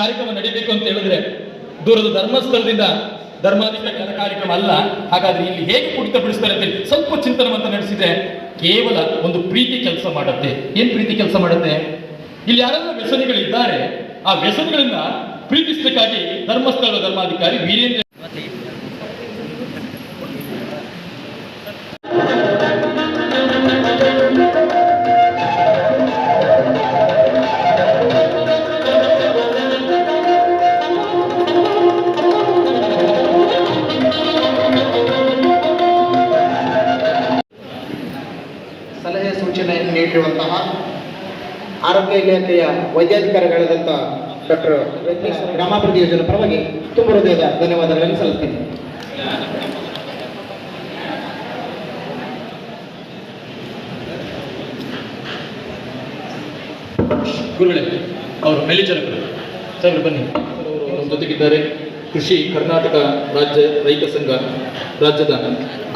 ಕಾರ್ಯಕ್ರಮ ನಡೀಬೇಕು ಅಂತ ಹೇಳಿದ್ರೆ ದೂರದ ಧರ್ಮಸ್ಥಳದಿಂದ ಧರ್ಮಾಧಿಕಾರಿ ಕಾರ್ಯಕ್ರಮ ಅಲ್ಲ. ಹಾಗಾದ್ರೆ ಇಲ್ಲಿ ಹೇಗೆ ಕುಡಿತ ಬಿಡಿಸ್ತಾರೆ ಅಂತ ಸ್ವಲ್ಪ ಚಿಂತನವಂತ ನಡೆಸಿದೆ ಕೇವಲ ಒಂದು ಪ್ರೀತಿ ಕೆಲಸ ಮಾಡುತ್ತೆ. ಏನ್ ಪ್ರೀತಿ ಕೆಲಸ ಮಾಡುತ್ತೆ? ಇಲ್ಲಿ ಯಾರೆಲ್ಲ ವ್ಯಸನಿಗಳಿದ್ದಾರೆ, ಆ ವ್ಯಸನಿಗಳನ್ನ ಪ್ರೀತಿಸಬೇಕಾಗಿ ಧರ್ಮಸ್ಥಳದ ಧರ್ಮಾಧಿಕಾರಿ ವೀರೇಂದ್ರ ಸೂಚನೆಯನ್ನು ನೀಡಿರುವಂತಹ ಆರೋಗ್ಯ ಇಲಾಖೆಯ ವೈದ್ಯಾಧಿಕಾರಿಗಳಾದಂಥ ಡಾಕ್ಟರ್ ಗ್ರಾಮಾಭಿವೃದ್ಧಿ ಯೋಜನೆ ಪರವಾಗಿ ತುಂಬ ಹೃದಯದ ಧನ್ಯವಾದಗಳನ್ನು ಸಲ್ಲಿಸ್ತೀನಿ. ಗುರುಗಳೇ, ಅವರು ಮೇಲ್ವಿಚಾರಕರು ಸರ್, ಬನ್ನಿ. ಜೊತೆಗಿದ್ದಾರೆ. ಕೃಷಿ ಕರ್ನಾಟಕ ರಾಜ್ಯ ರೈತ ಸಂಘ ರಾಜ್ಯದ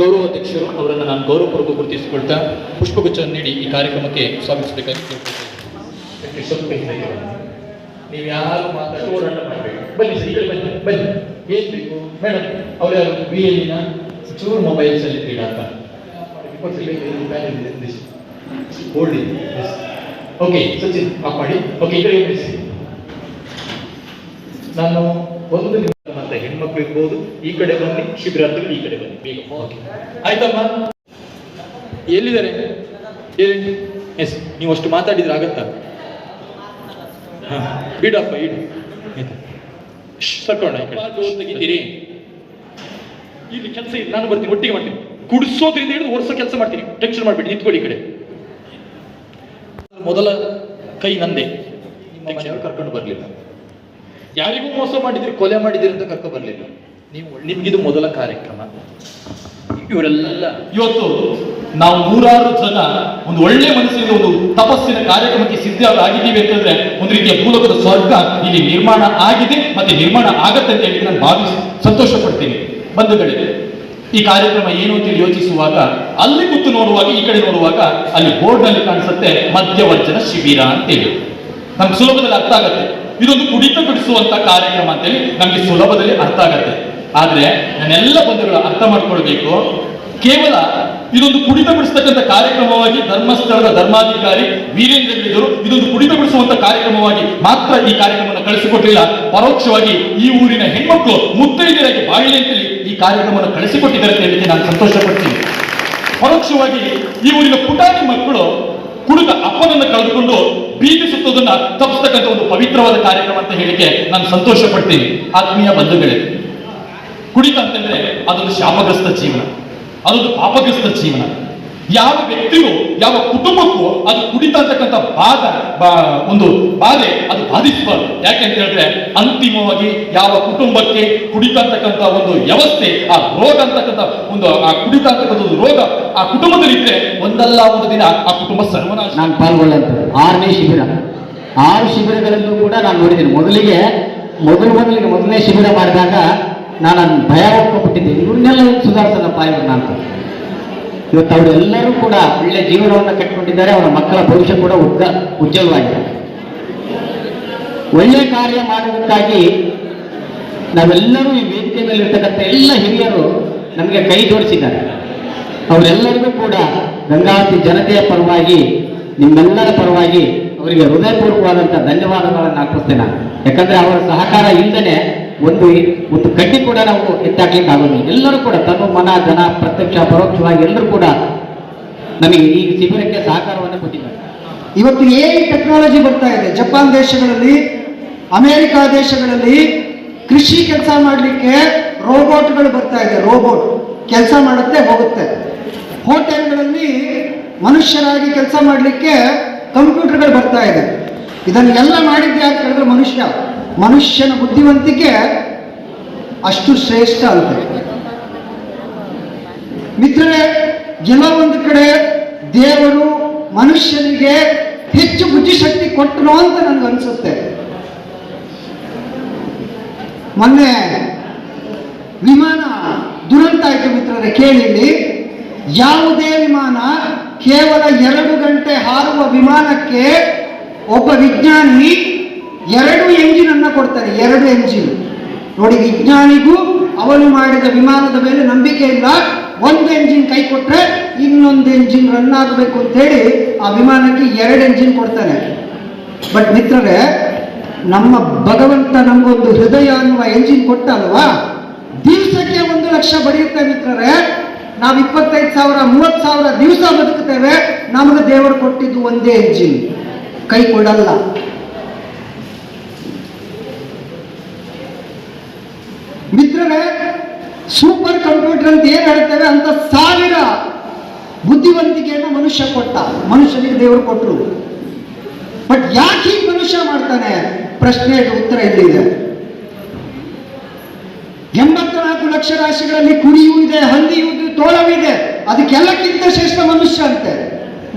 ಗೌರವಾಧ್ಯಕ್ಷರು ಅವರನ್ನು ನಾನು ಗೌರವಪೂರ್ವಕ ಗುರುತಿಸಿಕೊಳ್ತಾ ಪುಷ್ಪಗುಚ್ಛವನ್ನು ನೀಡಿ ಈ ಕಾರ್ಯಕ್ರಮಕ್ಕೆ ಸ್ವಾಗತಿಸಬೇಕಾಗಿ. ನೀವು ಯಾರು ಮಾತಾಡೋಣ ಬನ್ನಿ, ಸರ್ ಬನ್ನಿ ಬನ್ನಿ. ಏನ್ ಬೇಕು? ಮೇಡಮ್ ಅವ್ರು ಯಾರು? ಬಿ ಎಲ್ಲಿನ ಚೂರು ಮೊಬೈಲ್ಸ್ ಅಲ್ಲಿ ಕ್ರೀಡಾಟ ಹೋಲ್ಡ್ ಓಕೆ ಸಚಿನ್ ಆಫ್ ಮಾಡಿ. ಓಕೆ ಈ ಕಡೆ ನಾನು ಒಂದು ಹೆಣ್ಮಕ್ಳು ಇರ್ಬೋದು ಈ ಕಡೆ ಬನ್ನಿ ಶಿಬಿರಾರ್ಥಿಗಳು ಈ ಕಡೆ ಬನ್ನಿ. ಬೇಗ ಆಯ್ತಮ್ಮ? ಎಲ್ಲಿದ್ದಾರೆ? ಹೇಳಿ ಎಸ್ ನೀವು ಅಷ್ಟು ಮಾತಾಡಿದ್ರೆ ಆಗತ್ತಾ? ಹಾ ಇಡಪ್ಪ ಇಡು. ಆಯ್ತಾ? ಸರ್ಕೋಣ ತೆಗಿತೀರಿ ಇಲ್ಲಿ ಕೆಲಸ ಇದೆ ನಾನು ಬರ್ತೀನಿ ಒಟ್ಟಿಗೆ ಮಾಡ್ತೀನಿ. ಕುಡಿಸೋದ್ರಿಂದ ಹಿಡಿದು ಓಡಿಸೋ ಕೆಲಸ ಮಾಡ್ತೀನಿ. ಟೆನ್ಷನ್ ಮಾಡ್ಬೇಡಿ ನಿಂತ್ಕೊಳ್ಳಿ ಈ ಕಡೆ. ಮೊದಲ ಕೈ ನಂದೆ. ಕರ್ಕೊಂಡು ಬರಲಿಲ್ಲ. ಯಾರಿಗೂ ಮೋಸ ಮಾಡಿದಿರಿ ಕೊಲೆ ಮಾಡಿದಿರಿ ಅಂತ ಕರ್ಕೊ ಬರಲಿಲ್ಲ. ನೀವು ನಿಮ್ಗಿದು ಮೊದಲ ಕಾರ್ಯಕ್ರಮ. ಇವರೆಲ್ಲ ಇವತ್ತು ನಾವು ನೂರಾರು ಜನ ಒಂದು ಒಳ್ಳೆ ಮನಸ್ಸಿನ ಒಂದು ತಪಸ್ಸಿನ ಕಾರ್ಯಕ್ರಮಕ್ಕೆ ಸಿದ್ಧರಾಗಿದ್ದೀವಿ ಅಂತಂದ್ರೆ ಒಂದು ರೀತಿಯ ಮೂಲಕದ ಸ್ವರ್ಗ ಇಲ್ಲಿ ನಿರ್ಮಾಣ ಆಗಿದೆ ಮತ್ತೆ ನಿರ್ಮಾಣ ಆಗತ್ತೆ ಅಂತ ಹೇಳಿ ನಾನು ಭಾವಿಸಿ ಸಂತೋಷ ಪಡ್ತೀನಿ ಬಂಧುಗಳಿಗೆ ಈ ಕಾರ್ಯಕ್ರಮ ಏನು ಅಂತ ಯೋಚಿಸುವಾಗ ಅಲ್ಲಿ ಕೂತು ನೋಡುವಾಗ ಈ ಕಡೆ ನೋಡುವಾಗ ಅಲ್ಲಿ ಬೋರ್ಡ್ನಲ್ಲಿ ಕಾಣಿಸುತ್ತೆ ಮಧ್ಯವರ್ಜನ ಶಿಬಿರ ಅಂತೇಳಿ ನಮ್ಗೆ ಸುಲಭದಲ್ಲಿ ಅರ್ಥ ಆಗತ್ತೆ. ಇದೊಂದು ಕುಡಿತ ಬಿಡಿಸುವಂತ ಕಾರ್ಯಕ್ರಮ ಅಂತೇಳಿ ನಮಗೆ ಸುಲಭದಲ್ಲಿ ಅರ್ಥ ಆಗತ್ತೆ. ಆದ್ರೆ ನಾನೆಲ್ಲ ಬಂಧುಗಳು ಅರ್ಥ ಮಾಡ್ಕೊಳ್ಬೇಕು. ಕೇವಲ ಇದೊಂದು ಕುಡಿತ ಬಿಡಿಸ್ತಕ್ಕಂಥ ಕಾರ್ಯಕ್ರಮವಾಗಿ ಧರ್ಮಸ್ಥಳದ ಧರ್ಮಾಧಿಕಾರಿ ವೀರೇಂದ್ರ ಹೇಳಿದರು ಇದೊಂದು ಕುಡಿತ ಬಿಡಿಸುವಂತ ಕಾರ್ಯಕ್ರಮವಾಗಿ ಮಾತ್ರ ಈ ಕಾರ್ಯಕ್ರಮವನ್ನು ಕಳಿಸಿಕೊಟ್ಟಿಲ್ಲ. ಪರೋಕ್ಷವಾಗಿ ಈ ಊರಿನ ಹೆಣ್ಮಕ್ಳು ಮುತ್ತೈದೆಯರಾಗಿ ಬಾಯಿಲೆ ಅಂತೇಳಿ ಈ ಕಾರ್ಯಕ್ರಮವನ್ನು ಕಳಿಸಿಕೊಟ್ಟಿದ್ದಾರೆ ಅಂತ ಹೇಳಿಕ್ಕೆ ನಾನು ಸಂತೋಷ ಪಡ್ತೀನಿ ಪರೋಕ್ಷವಾಗಿ ಈ ಊರಿನ ಪುಟಾಣಿ ಮಕ್ಕಳು ಕುಡಿದ ಅಪ್ಪನನ್ನು ಕಳೆದುಕೊಂಡು ಬೀದಿ ಸುತ್ತೋದನ್ನ ತಪ್ಪಿಸ್ತಕ್ಕಂಥ ಒಂದು ಪವಿತ್ರವಾದ ಕಾರ್ಯಕ್ರಮ ಅಂತ ಹೇಳಿಕೆ ನಾನು ಸಂತೋಷ ಪಡ್ತೀನಿ ಆತ್ಮೀಯ ಬಂಧುಗಳೇ ಕುಡಿತ ಅಂತಂದ್ರೆ ಅದೊಂದು ಶಾಪಗ್ರಸ್ತ ಜೀವನ, ಅದೊಂದು ಪಾಪಗ್ರಸ್ತ ಜೀವನ. ಯಾವ ವ್ಯಕ್ತಿಯು, ಯಾವ ಕುಟುಂಬಕ್ಕೂ ಅದು ಕುಡಿತ ಅಂತಕ್ಕಂಥ ಬಾಧ ಒಂದು ಬಾಧೆ, ಅದು ಬಾಧಿಸಬಾರ್ದು ಯಾಕೆ ಅಂತ ಹೇಳಿದ್ರೆ, ಅಂತಿಮವಾಗಿ ಯಾವ ಕುಟುಂಬಕ್ಕೆ ಕುಡಿತ ಒಂದು ವ್ಯವಸ್ಥೆ, ಆ ರೋಗ ಅಂತಕ್ಕಂಥ ಒಂದು, ಆ ಕುಡಿತ ಒಂದು ರೋಗ ಆ ಕುಟುಂಬದಲ್ಲಿ ಇದ್ರೆ ಒಂದಲ್ಲ ಒಂದು ದಿನ ಆ ಕುಟುಂಬ ಸರ್ವನಾಶ. ನಾನು ಪಾಲ್ಗೊಳ್ಳಂತ ಆರನೇ ಶಿಬಿರ. ಆರು ಶಿಬಿರಗಳಲ್ಲೂ ಕೂಡ ನಾನು ನೋಡಿದ್ದೀನಿ. ಮೊದಲಿಗೆ, ಮೊದಲು ಮೊದಲಿಗೆ ಮೊದಲನೇ ಶಿಬಿರ ಮಾಡಿದಾಗ ನಾನು ಭಯ ಹೊತ್ಕೊಂಡ್ಬಿಟ್ಟಿದ್ದೆ ಇವನ್ನೆಲ್ಲ ಸುಧಾರಿಸಲ್ಲಪ್ಪ ಇವ್ರನ್ನ ಅಂತ. ಇವತ್ತು ಅವರೆಲ್ಲರೂ ಕೂಡ ಒಳ್ಳೆ ಜೀವನವನ್ನು ಕಟ್ಟಿಕೊಂಡಿದ್ದಾರೆ ಅವರ ಮಕ್ಕಳ ಭವಿಷ್ಯ ಕೂಡ ಉದ್ದ, ಉಜ್ವಲವಾಗಿದೆ ಒಳ್ಳೆ ಕಾರ್ಯ ಮಾಡುವುದಕ್ಕಾಗಿ ನಾವೆಲ್ಲರೂ ಈ ವೇದಿಕೆಯಲ್ಲಿರ್ತಕ್ಕಂಥ ಎಲ್ಲ ಹಿರಿಯರು ನಮಗೆ ಕೈ ಜೋಡಿಸಿದ್ದಾರೆ ಅವರೆಲ್ಲರಿಗೂ ಕೂಡ ಗಂಗಾವತಿ ಜನತೆಯ ಪರವಾಗಿ, ನಿಮ್ಮೆಲ್ಲರ ಪರವಾಗಿ ಅವರಿಗೆ ಹೃದಯಪೂರ್ವಕವಾದಂಥ ಧನ್ಯವಾದಗಳನ್ನು ಅರ್ಪಿಸ್ತೇನೆ. ಯಾಕಂದ್ರೆ ಅವರ ಸಹಕಾರ ಇಲ್ಲದೆ ಒಂದು ಒಂದು ಕಡ್ಡಿ ಕೂಡ ನಾವು ಎತ್ತಾಕ್ಲಿಕ್ಕೆ ಆಗೋದು ಎಲ್ಲರೂ ಕೂಡ ತನ್ನ ಮನ, ಜನ, ಪ್ರತ್ಯಕ್ಷ, ಪರೋಕ್ಷವಾಗಿ ಎಲ್ಲರೂ ಕೂಡ ನಮಗೆ ಈ ಶಿಬಿರಕ್ಕೆ ಸಹಕಾರವನ್ನು ಕೊಟ್ಟಿದ್ದಾರೆ. ಇವತ್ತು ಎ ಟೆಕ್ನಾಲಜಿ ಬರ್ತಾ ಇದೆ. ಜಪಾನ್ ದೇಶಗಳಲ್ಲಿ, ಅಮೆರಿಕ ದೇಶಗಳಲ್ಲಿ ಕೃಷಿ ಕೆಲಸ ಮಾಡಲಿಕ್ಕೆ ರೋಬೋಟ್ಗಳು ಬರ್ತಾ ಇದೆ. ರೋಬೋಟ್ ಕೆಲಸ ಮಾಡುತ್ತೆ, ಹೋಗುತ್ತೆ. ಹೋಟೆಲ್ಗಳಲ್ಲಿ ಮನುಷ್ಯರಾಗಿ ಕೆಲಸ ಮಾಡಲಿಕ್ಕೆ ಕಂಪ್ಯೂಟರ್ಗಳು ಬರ್ತಾ ಇದೆ. ಇದನ್ನೆಲ್ಲ ಮಾಡಿದ್ದೆ ಅಂತ ಹೇಳಿದ್ರೆ ಮನುಷ್ಯ. ಮನುಷ್ಯನ ಬುದ್ಧಿವಂತಿಕೆ ಅಷ್ಟು ಶ್ರೇಷ್ಠ ಅಂತ ಮಿತ್ರರೇ ಒಂದು ಕಡೆ ದೇವರು ಮನುಷ್ಯನಿಗೆ ಹೆಚ್ಚು ಬುದ್ಧಿಶಕ್ತಿ ಕೊಟ್ಟರು ಅಂತ ನನಗೆ ಅನಿಸುತ್ತೆ. ಮೊನ್ನೆ ವಿಮಾನ ದುರಂತ ಆಯ್ತು ಮಿತ್ರರೇ, ಕೇಳಿಲ್ಲಿ. ಯಾವುದೇ ವಿಮಾನ ಕೇವಲ ಎರಡು ಗಂಟೆ ಹಾರುವ ವಿಮಾನಕ್ಕೆ ಒಬ್ಬ ವಿಜ್ಞಾನಿ ಎರಡು ಎಂಜಿನ್ ಅನ್ನ ಕೊಡ್ತಾರೆ, ಎರಡು ಎಂಜಿನ್. ನೋಡಿ, ವಿಜ್ಞಾನಿಗೂ ಅವನು ಮಾಡಿದ ವಿಮಾನದ ಮೇಲೆ ನಂಬಿಕೆ ಇಲ್ಲ. ಒಂದು ಎಂಜಿನ್ ಕೈ ಕೊಟ್ಟರೆ ಇನ್ನೊಂದು ಎಂಜಿನ್ ರನ್ ಆಗಬೇಕು ಅಂತ ಹೇಳಿ ಆ ವಿಮಾನಕ್ಕೆ ಎರಡು ಎಂಜಿನ್ ಕೊಡ್ತಾನೆ. ಬಟ್ ಮಿತ್ರರೇ, ನಮ್ಮ ಭಗವಂತ ನಮಗೊಂದು ಹೃದಯ ಅನ್ನುವ ಎಂಜಿನ್ ಕೊಟ್ಟ ಅಲ್ವಾ ದಿವಸಕ್ಕೆ ಒಂದು ಲಕ್ಷ ಬಡಿಯುತ್ತೆ ಮಿತ್ರರೇ. ನಾವು ಇಪ್ಪತ್ತೈದು ಸಾವಿರ, ಮೂವತ್ತು ಸಾವಿರ ದಿವಸ ಬದುಕುತ್ತೇವೆ. ನಮಗೆ ದೇವರು ಕೊಟ್ಟಿದ್ದು ಒಂದೇ ಎಂಜಿನ್. ಕೈ ಕೊಡಲ್ಲ. ಮಿತ್ರರೇ ಸೂಪರ್ ಕಂಪ್ಯೂಟರ್ ಅಂತ ಏನ್ ಹೇಳ್ತೇವೆ ಅಂತ ಸಾವಿರ ಬುದ್ಧಿವಂತಿಕೆಯನ್ನು ಮನುಷ್ಯ ಕೊಟ್ಟ. ಮನುಷ್ಯನಿಗೆ ದೇವರು ಕೊಟ್ಟರು ಬಟ್ ಯಾಕೆ ಮನುಷ್ಯ ಮಾಡ್ತಾನೆ? ಪ್ರಶ್ನೆ ಉತ್ತರ ಇಲ್ಲಿದೆ ಎಂಬತ್ನಾಲ್ಕು ಲಕ್ಷ ರಾಶಿಗಳಲ್ಲಿ ಕುರಿಯೂ ಇದೆ, ಹಂದಿಯೂ ಇದೆ ತೋಳವಿದೆ ಅದಕ್ಕೆಲ್ಲಕ್ಕಿಂತ ಶ್ರೇಷ್ಠ ಮನುಷ್ಯ ಅಂತೆ.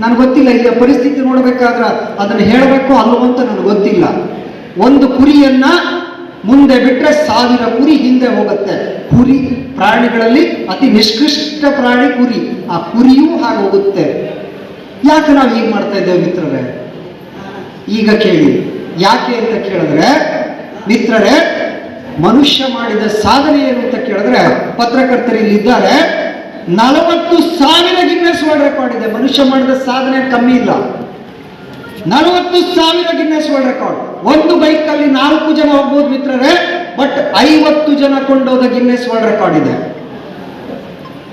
ನನಗೆ ಗೊತ್ತಿಲ್ಲ ಈಗ ಪರಿಸ್ಥಿತಿ ನೋಡಬೇಕಾದ್ರೆ ಅದನ್ನು ಹೇಳಬೇಕು ಅಲ್ಲವಂತ ನನಗೆ ಗೊತ್ತಿಲ್ಲ. ಒಂದು ಕುರಿಯನ್ನ ಮುಂದೆ ಬಿಟ್ಟರೆ ಸಾವಿರ ಕುರಿ ಹಿಂದೆ ಹೋಗುತ್ತೆ. ಕುರಿ ಪ್ರಾಣಿಗಳಲ್ಲಿ ಅತಿ ನಿಷ್ಕೃಷ್ಟ ಪ್ರಾಣಿ ಕುರಿ. ಆ ಕುರಿಯೂ ಹಾಗೆ ಹೋಗುತ್ತೆ. ಯಾಕೆ ನಾವು ಹೀಗೆ ಮಾಡ್ತಾ ಇದ್ದೇವೆ ಮಿತ್ರರೇ? ಈಗ ಕೇಳಿ. ಯಾಕೆ ಅಂತ ಕೇಳಿದ್ರೆ, ಮಿತ್ರರೇ, ಮನುಷ್ಯ ಮಾಡಿದ ಸಾಧನೆ ಏನು ಅಂತ ಕೇಳಿದ್ರೆ, ಪತ್ರಕರ್ತರು ಇಲ್ಲಿದ್ದಾರೆ. ನಲವತ್ತು ಸಾವಿರ ಗಿನ್ನೆಸ್ ವರ್ಲ್ಡ್ ರೆಕಾರ್ಡ್ ಇದೆ. ಮನುಷ್ಯ ಮಾಡಿದ ಸಾಧನೆ ಕಮ್ಮಿ ಇಲ್ಲ. ನಲವತ್ತು ಸಾವಿರ ಗಿನ್ನೆಸ್ ವರ್ಲ್ಡ್ ರೆಕಾರ್ಡ್ ಒಂದು ಬೈಕಲ್ಲಿ ನಾಲ್ಕು ಜನ ಹೋಗ್ಬೋದು ಮಿತ್ರರೇ, ಬಟ್ ಐವತ್ತು ಜನ ಕೊಂಡೋದ ಗಿನ್ನೆಸ್ ವರ್ಲ್ಡ್ ರೆಕಾರ್ಡ್ ಇದೆ.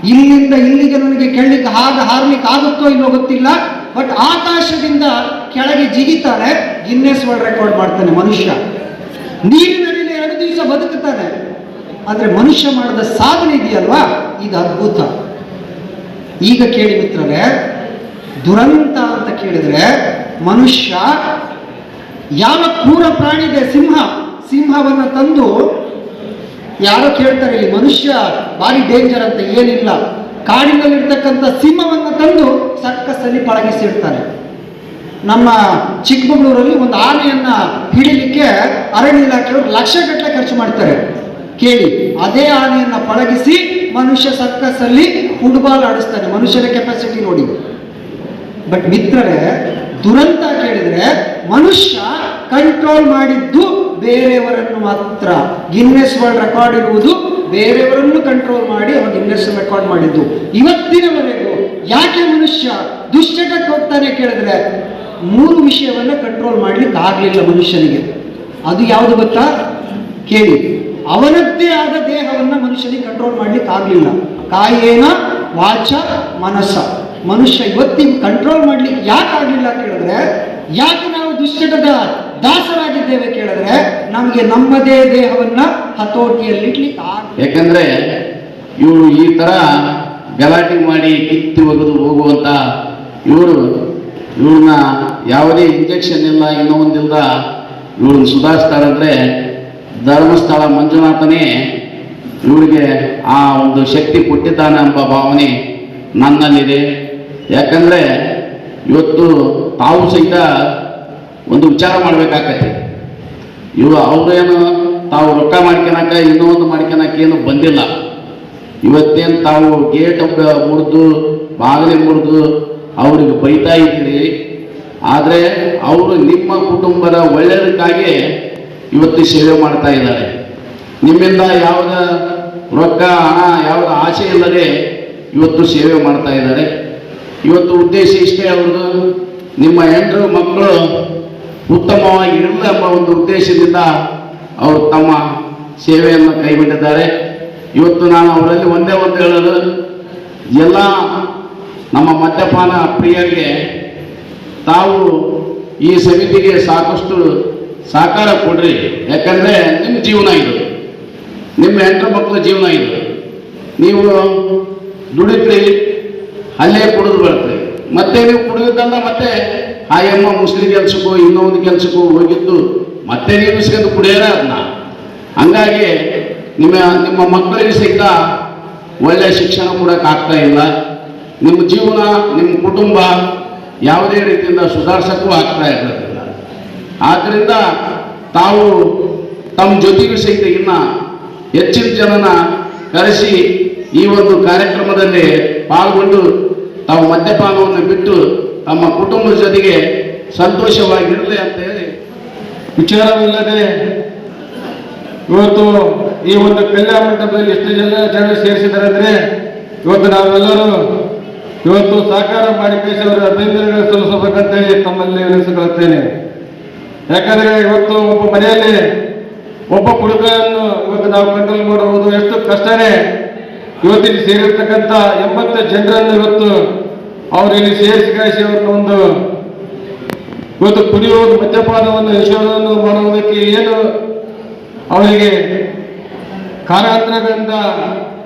ಇಲ್ಲಿಂದ ಇಲ್ಲಿಗೆ ನನಗೆ ಕೇಳಲಿಕ್ಕೆ ಹಾಗೆ ಹಾರ್ಲಿಕ್ಕೆ ಆಗುತ್ತೋ ಇಲ್ಲೋ ಗೊತ್ತಿಲ್ಲ, ಬಟ್ ಆಕಾಶದಿಂದ ಕೆಳಗೆ ಜಿಗಿತಾನೆ, ಗಿನ್ನೆಸ್ ವರ್ಲ್ಡ್ ರೆಕಾರ್ಡ್ ಮಾಡ್ತಾನೆ ಮನುಷ್ಯ. ನೀರಿನಲ್ಲಿ ಎರಡು ದಿವಸ ಬದುಕುತ್ತಾನೆ. ಆದ್ರೆ ಮನುಷ್ಯ ಮಾಡಿದ ಸಾಧನೆ ಇದೆಯಲ್ವಾ? ಇದು ಅದ್ಭುತ. ಈಗ ಕೇಳಿ ಮಿತ್ರರೇ, ದುರಂತ ಅಂತ ಕೇಳಿದ್ರೆ ಮನುಷ್ಯ ಯಾವ ಕ್ರೂರ ಪ್ರಾಣಿಗೆ ಸಿಂಹ. ಸಿಂಹವನ್ನ ತಂದು ಯಾರೋ ಕೇಳ್ತಾರೆ, ಇಲ್ಲಿ ಮನುಷ್ಯ ಭಾರಿ ಡೇಂಜರ್ ಅಂತ ಏನಿಲ್ಲ. ಕಾಡಿನಲ್ಲಿರ್ತಕ್ಕಂಥ ಸಿಂಹವನ್ನ ತಂದು ಸರ್ಕಸ್ಸಲ್ಲಿ ಪಳಗಿಸಿರ್ತಾರೆ ನಮ್ಮ ಚಿಕ್ಕಮಗಳೂರಲ್ಲಿ ಒಂದು ಆನೆಯನ್ನ ಹಿಡಿಲಿಕ್ಕೆ ಅರಣ್ಯ ಇಲಾಖೆಯವರು ಲಕ್ಷಗಟ್ಟಲೆ ಖರ್ಚು ಮಾಡ್ತಾರೆ. ಕೇಳಿ, ಅದೇ ಆನೆಯನ್ನ ಪಳಗಿಸಿ ಮನುಷ್ಯ ಸರ್ಕಸ್ ಅಲ್ಲಿ ಫುಟ್ಬಾಲ್ ಆಡಿಸ್ತಾನೆ, ಮನುಷ್ಯನ ಕೆಪಾಸಿಟಿ ನೋಡಿ. ಬಟ್ ಮಿತ್ರರೇ ದುರಂತ ಕೇಳಿದರೆ ಮನುಷ್ಯ ಕಂಟ್ರೋಲ್ ಮಾಡಿದ್ದು ಬೇರೆಯವರನ್ನು ಮಾತ್ರ. ಗಿನ್ನೆಸ್ ವರ್ಲ್ಡ್ ರೆಕಾರ್ಡ್ ಇರುವುದು ಬೇರೆಯವರನ್ನು ಕಂಟ್ರೋಲ್ ಮಾಡಿ ಅವನು ಗಿನ್ನೆಸ್ ರೆಕಾರ್ಡ್ ಮಾಡಿದ್ದು. ಇವತ್ತಿನವರೆಗೂ ಯಾಕೆ ಮನುಷ್ಯ ದುಶ್ಚಟಕ್ಕೆ ಹೋಗ್ತಾನೆ ಕೇಳಿದ್ರೆ ಮೂರು ವಿಷಯವನ್ನ ಕಂಟ್ರೋಲ್ ಮಾಡ್ಲಿಕ್ಕೆ ಆಗಲಿಲ್ಲ ಮನುಷ್ಯನಿಗೆ. ಅದು ಯಾವುದು ಗೊತ್ತಾ? ಕೇಳಿ. ಅವನದ್ದೇ ಆದ ದೇಹವನ್ನ ಮನುಷ್ಯನಿಗೆ ಕಂಟ್ರೋಲ್ ಮಾಡ್ಲಿಕ್ಕೆ ಆಗ್ಲಿಲ್ಲ. ಕಾಯೇನ ವಾಚ? ಮನಸ್ಸ. ಮನುಷ್ಯ ಇವತ್ತಿನ ಕಂಟ್ರೋಲ್ ಮಾಡ್ಲಿಕ್ಕೆ ಯಾಕೆ ಆಗ್ಲಿಲ್ಲ ಕೇಳಿದ್ರೆ, ಯಾಕೆ ನಾವು ದುಶ್ಚಟದ ದಾಸರಾಗಿದ್ದೇವೆ ಕೇಳಿದ್ರೆ, ನಮಗೆ ನಮ್ಮದೇ ದೇಹವನ್ನ ಹತೋಟಿಯಲ್ಲಿಡ್ಲಿಕ್ಕೆ ಯಾಕಂದ್ರೆ ಇವರು ಈ ತರ ಗಲಾಟೆ ಮಾಡಿ ಕಿತ್ತಿ ಒಗೆದು ಹೋಗುವಂತ ಇವರು, ಇವ್ರನ್ನ ಯಾವುದೇ ಇಂಜೆಕ್ಷನ್ ಇಲ್ಲ, ಇನ್ನೂ ಒಂದಿಲ್ಲ ಇವ್ರನ್ನ ಸುಧಾರಿಸ್ತಾರಂದ್ರೆ ಧರ್ಮಸ್ಥಳ ಮಂಜುನಾಥನೇ ಇವರಿಗೆ ಆ ಒಂದು ಶಕ್ತಿ ಕೊಟ್ಟಿದ್ದಾನೆ ಎಂಬ ಭಾವನೆ ನನ್ನಲ್ಲಿದೆ. ಯಾಕಂದ್ರೆ ಇವತ್ತು ತಾವು ಸಹಿತ ಒಂದು ವಿಚಾರ ಮಾಡ್ಬೇಕಾಗತ್ತೆ ಇವ ಅವ್ರೇನು ತಾವು ರೊಕ್ಕ ಮಾಡ್ಕೊಳಕ ಇನ್ನೂ ಒಂದು ಮಾಡ್ಕೊಳಕ ಏನು ಬಂದಿಲ್ಲ. ಇವತ್ತೇನು ತಾವು ಗೇಟ್ ಮುರಿದು ಬಾಗಿಲು ಮುರಿದು ಅವ್ರಿಗೆ ಬೈತಾ ಇದ್ದೀರಿ. ಆದರೆ ಅವರು ನಿಮ್ಮ ಕುಟುಂಬದ ಒಳ್ಳೆಯದಕ್ಕಾಗಿ ಇವತ್ತು ಸೇವೆ ಮಾಡ್ತಾ ಇದ್ದಾರೆ. ನಿಮ್ಮಿಂದ ಯಾವುದ ರೊಕ್ಕ, ಹಣ, ಯಾವುದ ಆಸೆ ಇಲ್ಲದೆ ಇವತ್ತು ಸೇವೆ ಮಾಡ್ತಾ ಇದ್ದಾರೆ. ಇವತ್ತು ಉದ್ದೇಶ ಇಷ್ಟೇ ಅವ್ರದ್ದು. ನಿಮ್ಮ ಹೆಂಡರು, ಮಕ್ಕಳು ಉತ್ತಮವಾಗಿ ಇರಲಿ ಎಂಬ ಒಂದು ಉದ್ದೇಶದಿಂದ ಅವರು ತಮ್ಮ ಸೇವೆಯನ್ನು ಕೈಬಿಟ್ಟಿದ್ದಾರೆ. ಇವತ್ತು ನಾನು ಅವರಲ್ಲಿ ಒಂದೇ ಒಂದು ಹೇಳೋದು. ಎಲ್ಲ ನಮ್ಮ ಮದ್ಯಪಾನ ಪ್ರಿಯರಿಗೆ ತಾವು ಈ ಸಮಿತಿಗೆ ಸಾಕಷ್ಟು ಸಹಕಾರ ಕೊಡ್ರಿ. ಯಾಕಂದರೆ ನಿಮ್ಮ ಜೀವನ ಇದು. ನಿಮ್ಮ ಹೆಂಡ್ರ, ಮಕ್ಕಳ ಜೀವನ ಇದು. ನೀವು ದುಡಿದ್ರಿ ಅಲ್ಲೇ ಕುಡಿದು ಬರ್ತದೆ ಮತ್ತೆ ನೀವು ಕುಡಿದಿದ್ದಲ್ಲ ಮತ್ತೆ ಆ ಎಮ್ಮ ಮುಸ್ಲಿಂ ಕೆಲಸಕ್ಕೂ ಇನ್ನೊಂದು ಕೆಲಸಕ್ಕೂ ಹೋಗಿದ್ದು, ಮತ್ತೆ ನೀವು ಸಿಗೋದು ಕುಡಿಯೋರ ಅದನ್ನ. ಹಂಗಾಗಿ ನಿಮ್ಮ ನಿಮ್ಮ ಮಕ್ಕಳಿಗೆ ಸಹಿತ ಒಳ್ಳೆಯ ಶಿಕ್ಷಣ ಕೊಡೋಕ್ಕಾಗ್ತಾ ಇಲ್ಲ. ನಿಮ್ಮ ಜೀವನ, ನಿಮ್ಮ ಕುಟುಂಬ ಯಾವುದೇ ರೀತಿಯಿಂದ ಸುಧಾರಿಸೋಕ್ಕೂ ಆಗ್ತಾ ಇರೋದಿಲ್ಲ ಆದ್ದರಿಂದ ತಾವು ತಮ್ಮ ಜೊತೆಗೂ ಸಹಿತ ಇನ್ನ ಹೆಚ್ಚಿನ ಜನನ ಕರೆಸಿ ಈ ಒಂದು ಕಾರ್ಯಕ್ರಮದಲ್ಲಿ ಪಾಲ್ಗೊಂಡು ತಾವು ಮದ್ಯಪಾನವನ್ನು ಬಿಟ್ಟು ತಮ್ಮ ಕುಟುಂಬದ ಜೊತೆಗೆ ಸಂತೋಷವಾಗಿರಲಿ ಅಂತ ಹೇಳಿ ವಿಚಾರವಿಲ್ಲದೆ ಇವತ್ತು ಈ ಒಂದು ಕಲ್ಯಾಣ ಮಂಟಪದಲ್ಲಿ ಎಷ್ಟು ಜನ ಜನ ಸೇರಿಸಿದ್ದಾರೆ ಅಂದ್ರೆ ಇವತ್ತು ನಾವೆಲ್ಲರೂ ಇವತ್ತು ಸಹಕಾರ ಮಾಡಿ ಕಳಿಸಿಅವರ ಅಭಿನಂದನೆಗಳು ಸಲ್ಲಿಸಬೇಕಂತ ಹೇಳಿ ತಮ್ಮಲ್ಲಿ ವಿನಿಸಿಕೊಳ್ಳುತ್ತೇನೆ ಯಾಕಂದ್ರೆ ಇವತ್ತು ಒಬ್ಬ ಮನೆಯಲ್ಲಿ ಒಬ್ಬ ಕುಡುಕನ್ನು ಇವತ್ತು ನಾವು ಕಂಟ್ರೋಲ್ ಮಾಡುವುದು ಎಷ್ಟು ಕಷ್ಟನೇ. ಇವತ್ತಿಗೆ ಸೇರಿರ್ತಕ್ಕಂಥ ಎಂಬತ್ತು ಜನರನ್ನು ಇವತ್ತು ಅವರು ಇಲ್ಲಿ ಸೇರಿಸಿ ಅವ್ರನ್ನ ಒಂದು ಇವತ್ತು ಕುಡಿಯುವುದು ಮದ್ಯಪಾನವನ್ನು ಯಶೋಧವನ್ನು ಮಾಡುವುದಕ್ಕೆ ಏನು ಅವರಿಗೆ ಕಾರಣಾಂತರಗಳಿಂದ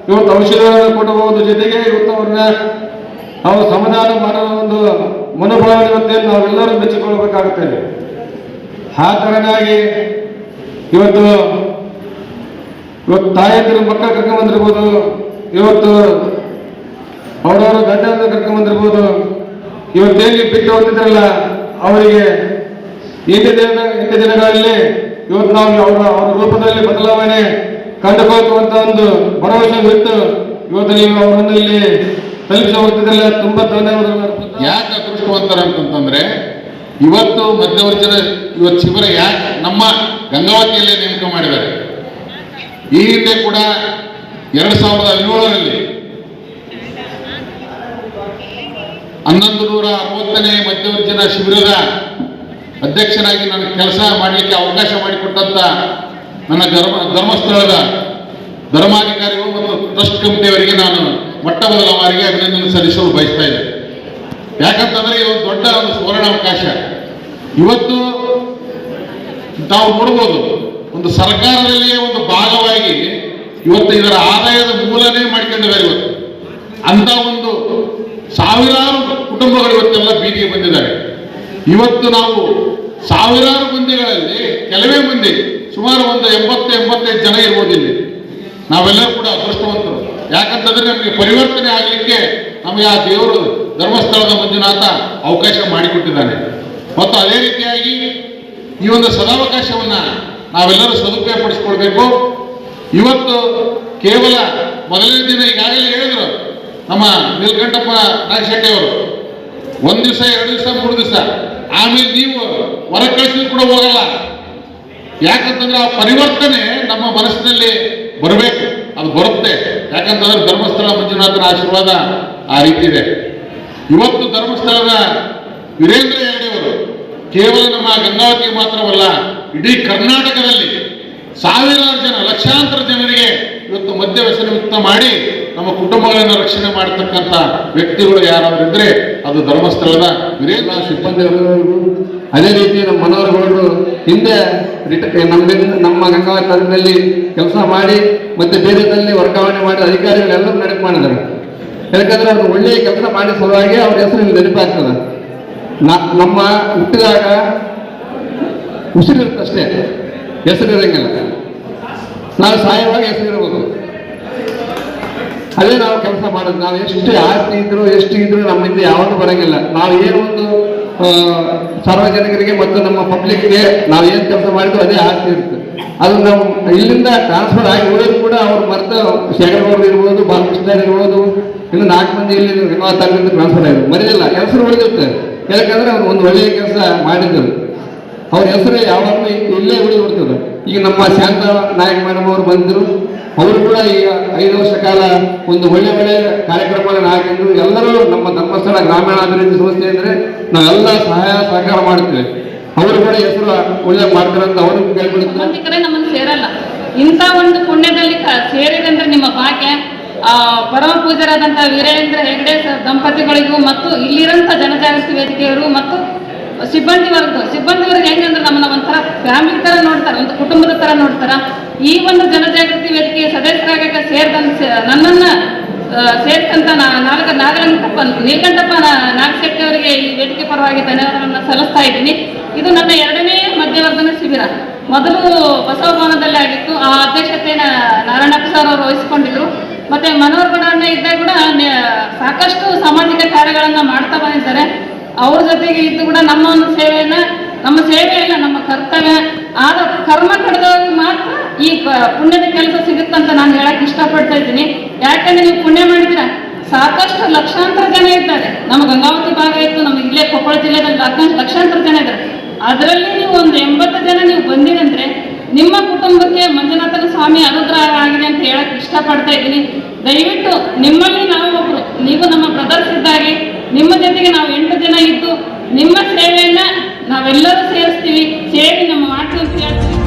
ಇವತ್ತು ಔಷಧಗಳನ್ನು ಕೊಡಬಹುದು ಜೊತೆಗೆ ಇವತ್ತು ಅವ್ರನ್ನ ಅವರು ಸಮಾಧಾನ ಮಾಡುವ ಒಂದು ಮನೋಭಾವನೆ ನಾವೆಲ್ಲರೂ ಮೆಚ್ಚಿಕೊಳ್ಬೇಕಾಗುತ್ತೆ ಆ ಕಾರಣವಾಗಿ ಇವತ್ತು ಇವತ್ತು ತಾಯಂದಿರು ಮಕ್ಕಳ ಕರ್ಕೊಂಡ್ ಬಂದಿರ್ಬೋದು. ಇವತ್ತು ಅವರವರು ಗಡ್ಡನ್ನು ಕರ್ಕೊಂಡ್ ಬಂದಿರ್ಬೋದು. ಹೇಗೆ ಬಿಟ್ಟು ಹೋಗ್ತಿದ್ರಲ್ಲ, ಅವರಿಗೆ ಇಂದಿನ ದಿನ ಇಂದಿನ ದಿನಗಳಲ್ಲಿ ಇವತ್ತು ನಾವು ಅವರ ಅವರ ರೂಪದಲ್ಲಿ ಬದಲಾವಣೆ ಕಂಡುಕೊಳ್ಳುವಂತ ಒಂದು ಭರವಸೆ ಬಿಟ್ಟು ಇವತ್ತು ನೀವು ಅವರನ್ನು ಇಲ್ಲಿ ತಲುಪಿಸಿ ಹೋಗ್ತಿದ್ರಲ್ಲ ತುಂಬಾ ಧನ್ಯವಾದಗಳು ಯಾಕೆ ಅದೃಷ್ಟವಂತರ ಅಂತಂತಂದ್ರೆ, ಇವತ್ತು ಮಧ್ಯವರ್ಜನ ಇವತ್ತು ಶಿಬಿರ ಯಾಕೆ ನಮ್ಮ ಗಂಗಾವತಿಯಲ್ಲೇ ನೇಮಕ ಮಾಡಿದ್ದಾರೆ. ಈ ಹಿಂದೆ ಕೂಡ ಎರಡ್ ಸಾವಿರದ ಹದಿನೇಳರಲ್ಲಿ ಹನ್ನೊಂದು ನೂರ ಅರವತ್ತನೇ ಮಧ್ಯವರ್ಜನ ಶಿಬಿರದ ಅಧ್ಯಕ್ಷನಾಗಿ ನನಗೆ ಕೆಲಸ ಮಾಡಲಿಕ್ಕೆ ಅವಕಾಶ ಮಾಡಿಕೊಟ್ಟಂತ ನನ್ನ ಧರ್ಮ, ಧರ್ಮಸ್ಥಳದ ಧರ್ಮಾಧಿಕಾರಿಗಳು ಮತ್ತು ಟ್ರಸ್ಟ್ ಕಮಿಟಿಯವರಿಗೆ ನಾನು ಮೊಟ್ಟ ಮೊದಲ ಬಾರಿಗೆ ಅಭಿನಂದನೆ ಸಲ್ಲಿಸಲು ಬಯಸ್ತಾ ಇದೆ ಯಾಕಂತಂದ್ರೆ ಇದು ದೊಡ್ಡ ಒಂದು ಸುವರ್ಣಾವಕಾಶ ಇವತ್ತು ತಾವು ನೋಡ್ಬೋದು, ಒಂದು ಸರ್ಕಾರದಲ್ಲಿಯೇ ಒಂದು ಭಾಗವಾಗಿ ಇವತ್ತು ಇದರ ಆದಾಯದ ಮೂಲನೇ ಮಾಡ್ಕೊಂಡಿದ್ದಾರೆ ಇವತ್ತು. ಅಂತ ಒಂದು ಸಾವಿರಾರು ಕುಟುಂಬಗಳು ಇವತ್ತೆಲ್ಲ ಬೀದಿಗೆ ಬಂದಿದ್ದಾರೆ. ಇವತ್ತು ನಾವು ಸಾವಿರಾರು ಮಂದಿಗಳಲ್ಲಿ, ಕೆಲವೇ ಮಂದಿ, ಸುಮಾರು ಒಂದು ಎಂಬತ್ತು, ಎಂಬತ್ತೈದು ಜನ ಇರ್ಬೋದು ಇಲ್ಲಿ. ನಾವೆಲ್ಲರೂ ಕೂಡ ಅದೃಷ್ಟವಂತರು. ಯಾಕಂತಂದ್ರೆ ನಮಗೆ ಪರಿವರ್ತನೆ ಆಗಲಿಕ್ಕೆ ನಮಗೆ ಆ ದೇವರು ಧರ್ಮಸ್ಥಳದ ಮಂಜುನಾಥ ಅವಕಾಶ ಮಾಡಿಕೊಟ್ಟಿದ್ದಾನೆ. ಮತ್ತು ಅದೇ ರೀತಿಯಾಗಿ ಈ ಒಂದು ಸದಾವಕಾಶವನ್ನು ನಾವೆಲ್ಲರೂ ಸದುಪಯೋಗಪಡಿಸಿಕೊಳ್ಬೇಕು. ಇವತ್ತು ಕೇವಲ ಮೊದಲನೇ ದಿನ ಈಗಾಗಲೇ ಹೇಳಿದ್ರು ನಮ್ಮ ನೀಲಕಂಠಪ್ಪ ನಾಗಶೆಟ್ಟಿ ಅವರು. ಒಂದ್ ದಿವಸ, ಎರಡು ದಿವಸ, ಮೂರು ದಿವಸ. ಆಮೇಲೆ ನೀವು ಹೊರ ಕಳಿಸಿದ್ರು ಕೂಡ ಹೋಗಲ್ಲ. ಯಾಕಂತಂದ್ರೆ ಆ ಪರಿವರ್ತನೆ ನಮ್ಮ ಮನಸ್ಸಿನಲ್ಲಿ ಬರಬೇಕು. ಅದು ಬರುತ್ತೆ. ಯಾಕಂತಂದ್ರೆ ಧರ್ಮಸ್ಥಳ ಮಂಜುನಾಥನ ಆಶೀರ್ವಾದ ಆ ರೀತಿ ಇದೆ. ಇವತ್ತು ಧರ್ಮಸ್ಥಳದ ವೀರೇಂದ್ರ ಹೆಗಡೆಯವರು ಕೇವಲ ನಮ್ಮ ಗಂಗಾವತಿ ಮಾತ್ರವಲ್ಲ, ಇಡೀ ಕರ್ನಾಟಕದಲ್ಲಿ ಸಾವಿರಾರು ಜನ, ಲಕ್ಷಾಂತರ ಜನರಿಗೆ ಇವತ್ತು ಮದ್ಯ ವ್ಯಸನ ಮುಕ್ತ ಮಾಡಿ ನಮ್ಮ ಕುಟುಂಬಗಳನ್ನು ರಕ್ಷಣೆ ಮಾಡತಕ್ಕಂಥ ವ್ಯಕ್ತಿಗಳು ಯಾರಾದ್ರೂ ಇದ್ರೆ ಅದು ಧರ್ಮಸ್ಥಳದ ವೀರೇಂದ್ರ ಅವರು. ಅದೇ ರೀತಿ ನಮ್ಮ ಮನೋಹರಗೌಡರು ಹಿಂದೆ ನಮ್ಮಿಂದ ನಮ್ಮ ಗಂಗಾವತಿ ತರದಲ್ಲಿ ಕೆಲಸ ಮಾಡಿ ಮತ್ತೆ ಬೇರೆದಲ್ಲಿ ವರ್ಗಾವಣೆ ಮಾಡಿ ಅಧಿಕಾರಿಗಳೆಲ್ಲರೂ ನೆನಪು ಮಾಡಿದ್ದಾರೆ ಯಾಕಂದ್ರೆ ಅವ್ರು ಒಳ್ಳೆಯ ಕೆಲಸ ಮಾಡಿ ಸಲುವಾಗಿ ಅವ್ರ ಹೆಸರು ನೆನಪಾಗ್ತದೆ ನಮ್ಮ ಹುಟ್ಟಿದಾಗ ಉಸಿರಿರುತ್ತಷ್ಟೇ ಹೆಸರು ಇರಂಗಿಲ್ಲ ನಾವು ಸಾಯುವಾಗ ಹೆಸರಿರ್ಬೋದು ಅದೇ ನಾವು ಕೆಲಸ ಮಾಡೋದು. ನಾವು ಎಷ್ಟು ಆಸ್ತಿ ಇದ್ರು, ಎಷ್ಟು ಇದ್ರು ನಮ್ಮಿಂದ ಯಾವುದು ಬರಂಗಿಲ್ಲ. ನಾವು ಏನು ಒಂದು ಸಾರ್ವಜನಿಕರಿಗೆ ಮತ್ತು ನಮ್ಮ ಪಬ್ಲಿಕ್ಗೆ ನಾವು ಏನು ಕೆಲಸ ಮಾಡಿದ್ರು ಅದೇ ಆಸ್ತಿ ಇರುತ್ತೆ. ಅದು ನಾವು ಇಲ್ಲಿಂದ ಟ್ರಾನ್ಸ್ಫರ್ ಆಗಿ ಹೋದ್ರು ಕೂಡ ಅವ್ರು ಮರ್ತ ಶೇಖರಗೌಡರು ಇರ್ಬೋದು ಬಾಲಕೃಷ್ಣ ಇರ್ಬೋದು, ಇನ್ನು ನಾಲ್ಕು ಮಂದಿ ಇಲ್ಲಿ ತಂಡದಿಂದ ಟ್ರಾನ್ಸ್ಫರ್ ಆಗಿದೆ. ಮರೆಯಲ್ಲ ಕೆಲಸ ಉಳಿದಿರುತ್ತೆ ಯಾಕಂದ್ರೆ ಅವ್ರು ಒಂದು ಒಳ್ಳೆಯ ಕೆಲಸ ಮಾಡಿದ್ರು ಅವ್ರ ಹೆಸರು ಯಾವಾಗಲೂ ಇಲ್ಲೇ ಉಳಿದ್ಬಿಡ್ತದೆ. ಈಗ ನಮ್ಮ ಶಾಂತ ನಾಯಕ್ ಮೇಡಮ್ ಅವರು ಬಂದರು. ಅವರು ಕೂಡ ಈಗ ಐದು ವರ್ಷ ಕಾಲ ಒಂದು ಒಳ್ಳೆ ಒಳ್ಳೆ ಕಾರ್ಯಕ್ರಮಗಳನ್ನು ಹಾಕಿದ್ರು. ಎಲ್ಲರೂ ನಮ್ಮ ಧರ್ಮಸ್ಥಳ ಗ್ರಾಮೀಣಾಭಿವೃದ್ಧಿ ಸಂಸ್ಥೆ ಅಂದರೆ ನಾವೆಲ್ಲ ಸಹಾಯ ಸಹಕಾರ ಮಾಡ್ತೇವೆ ಅವರು ಕೂಡ ಹೆಸರು ಒಳ್ಳೆ ಮಾಡ್ತಾರೆ ಅಂತ ಅವರು ಕೇಳ್ಬಿಡುತ್ತೆ ಸಂಬಂಧಿಕರೇ ನಮ್ಮನ್ನು ಸೇರಲ್ಲ. ಇಂಥ ಒಂದು ಪುಣ್ಯದಲ್ಲಿ ಸೇರಿದಂದ್ರೆ ನಿಮ್ಮ ಭಾಗ್ಯ. ಆ, ಪರಮ ಪೂಜರಾದಂತಹ ವೀರೇಂದ್ರ ಹೆಗಡೆ ದಂಪತಿಗಳಿಗೂ ಮತ್ತು ಇಲ್ಲಿರಂತ ಜನಜಾಗೃತಿ ವೇದಿಕೆಯವರು ಮತ್ತು ಸಿಬ್ಬಂದಿ ವರ್ಗ ಸಿಬ್ಬಂದಿ ವರ್ಗ ಹೆಂಗಂದ್ರೆ ನಮ್ಮನ್ನ ಒಂಥರ ಫ್ಯಾಮಿಲಿ ತರ ನೋಡ್ತಾರೆ, ಒಂದು ಕುಟುಂಬದ ತರ ನೋಡ್ತಾರ. ಈ ಒಂದು ಜನಜಾಗೃತಿ ವೇದಿಕೆಯ ಸದಸ್ಯರಾಗ ಸೇರಿದಂತೆ ನನ್ನನ್ನ ಸೇರ್ಕಂತ ನಾಲ್ಕ ನಾಗರಂಗಪ್ಪ ನೀಲಕಂಠಪ್ಪ ನಾಗಶೆಟ್ಟಿ ಅವರಿಗೆ ಈ ವೇದಿಕೆ ಪರವಾಗಿ ಧನ್ಯವಾದಗಳನ್ನ ಸಲ್ಲಿಸ್ತಾ ಇದ್ದೀನಿ. ಇದು ನನ್ನ ಎರಡನೇ ಮಧ್ಯವರ್ಧನ ಶಿಬಿರ. ಮೊದಲು ಬಸವ ಭವನದಲ್ಲಿ ಆಗಿತ್ತು. ಆ ಅಧ್ಯಕ್ಷತೆನ ನಾರಾಯಣಪ್ಪ ಸರ್ ಅವರು ವಹಿಸಿಕೊಂಡಿದ್ರು. ಮತ್ತೆ ಮನೋಹರ್ ಬಡಾವಣೆ ಇದ್ದಾಗ ಕೂಡ ಸಾಕಷ್ಟು ಸಾಮಾಜಿಕ ಕಾರ್ಯಗಳನ್ನ ಮಾಡ್ತಾ ಬಂದಿದ್ದಾರೆ. ಅವ್ರ ಜೊತೆಗೆ ಇದ್ದು ಕೂಡ ನಮ್ಮ ಒಂದು ಸೇವೆಯನ್ನ ನಮ್ಮ ಸೇವೆ ಇಲ್ಲ ನಮ್ಮ ಕರ್ತವ್ಯ. ಆದ ಕರ್ಮ ಕಡಿದವ್ರಿಗೆ ಮಾತ್ರ ಈ ಪುಣ್ಯದ ಕೆಲಸ ಸಿಗುತ್ತಂತ ನಾನು ಹೇಳಕ್ ಇಷ್ಟಪಡ್ತಾ ಇದ್ದೀನಿ. ಯಾಕಂದ್ರೆ ನೀವು ಪುಣ್ಯ ಮಾಡಿದ್ರ ಸಾಕಷ್ಟು ಲಕ್ಷಾಂತರ ಜನ ಇದ್ದಾರೆ. ನಮ್ಮ ಗಂಗಾವತಿ ಭಾಗ ಇತ್ತು, ನಮ್ಮ ಇಲ್ಲೇ ಕೊಪ್ಪಳ ಜಿಲ್ಲೆದಲ್ಲಿ ಲಕ್ಷ- ಲಕ್ಷಾಂತರ ಜನ ಇದ್ದಾರೆ. ಅದರಲ್ಲಿ ನೀವು ಒಂದು ಎಂಬತ್ತು ಜನ ನೀವು ಬಂದಿರಂದ್ರೆ ನಿಮ್ಮ ಕುಟುಂಬಕ್ಕೆ ಮಂಜುನಾಥನ ಸ್ವಾಮಿ ಅನುಗ್ರಹ ಆಗಿದೆ ಅಂತ ಹೇಳಕ್ ಇಷ್ಟಪಡ್ತಾ ಇದ್ದೀನಿ. ದಯವಿಟ್ಟು ನಿಮ್ಮಲ್ಲಿ ನಾವು ಒಬ್ರು ನೀವು ನಮ್ಮ ಬ್ರದರ್ಸ್ ಇದ್ದಾಗೆ ನಿಮ್ಮ ಜೊತೆಗೆ ನಾವು ಎಂಟು ಜನ ಇದ್ದು ನಿಮ್ಮ ಸೇವೆಯನ್ನ ನಾವೆಲ್ಲರೂ ಸೇರಿಸ್ತೀವಿ. ಸೇರಿ ನಮ್ಮ ಮಾತು ಹೇಳ್ತಾ